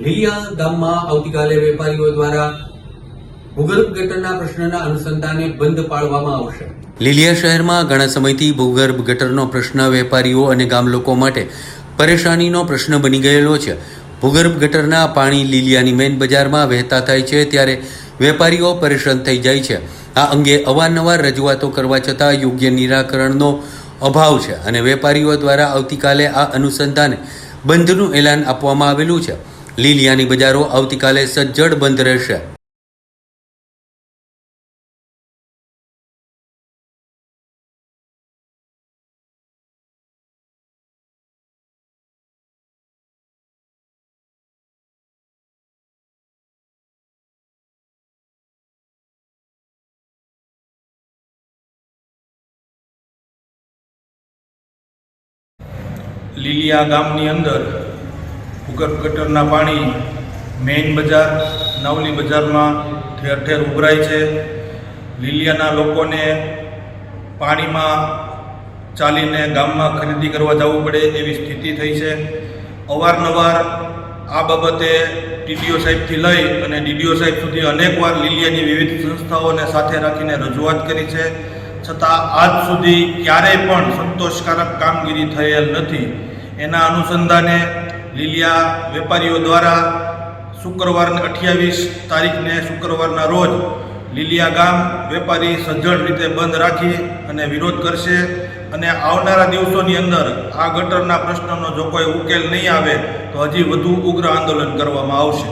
લીલિયા ગામમાં આવતીકાલે વેપારીઓ દ્વારા ભૂગર્ભ ગટરના પ્રશ્નના અનુસંધાને બંધ પાળવામાં આવશે. લીલિયા શહેરમાં ઘણા સમયથી ભૂગર્ભ ગટરનો પ્રશ્ન વેપારીઓ અને ગામ લોકો માટે પરેશાનીનો પ્રશ્ન બની ગયેલો છે. ભૂગર્ભ ગટરના પાણી લીલિયાની મેઇન બજારમાં વહેતા થાય છે ત્યારે વેપારીઓ પરેશાન થઈ જાય છે. આ અંગે અવારનવાર રજૂઆતો કરવા છતાં યોગ્ય નિરાકરણનો અભાવ છે અને વેપારીઓ દ્વારા આવતીકાલે આ અનુસંધાને બંધનું એલાન આપવામાં આવેલું છે. લીલિયાની બજારો આવતીકાલે સજ્જડ બંધ રહેશે. લીલિયા ગામની અંદર ભૂગર્ભ ગટરના પાણી મેઇન બજાર, નવલી બજારમાં ઠેર ઠેર ઉભરાય છે. લીલિયાના લોકોને પાણીમાં ચાલીને ગામમાં ખરીદી કરવા જવું પડે એવી સ્થિતિ થઈ છે. અવારનવાર આ બાબતે ટીડીઓ સાહેબથી લઈ અને ડીડીઓ સાહેબ સુધી અનેકવાર લીલિયાની વિવિધ સંસ્થાઓને સાથે રાખીને રજૂઆત કરી છે. છતાં આજ સુધી ક્યારેય પણ સંતોષકારક કામગીરી થયેલ નથી. એના અનુસંધાને લીલિયા વેપારીઓ દ્વારા શુક્રવારને અઠ્યાવીસ તારીખને શુક્રવારના રોજ લીલિયા ગામ વેપારી સજ્જડ રીતે બંધ રાખી અને વિરોધ કરશે અને આવનારા દિવસોની અંદર આ ગટરના પ્રશ્નનો જો કોઈ ઉકેલ નહીં આવે તો હજી વધુ ઉગ્ર આંદોલન કરવામાં આવશે.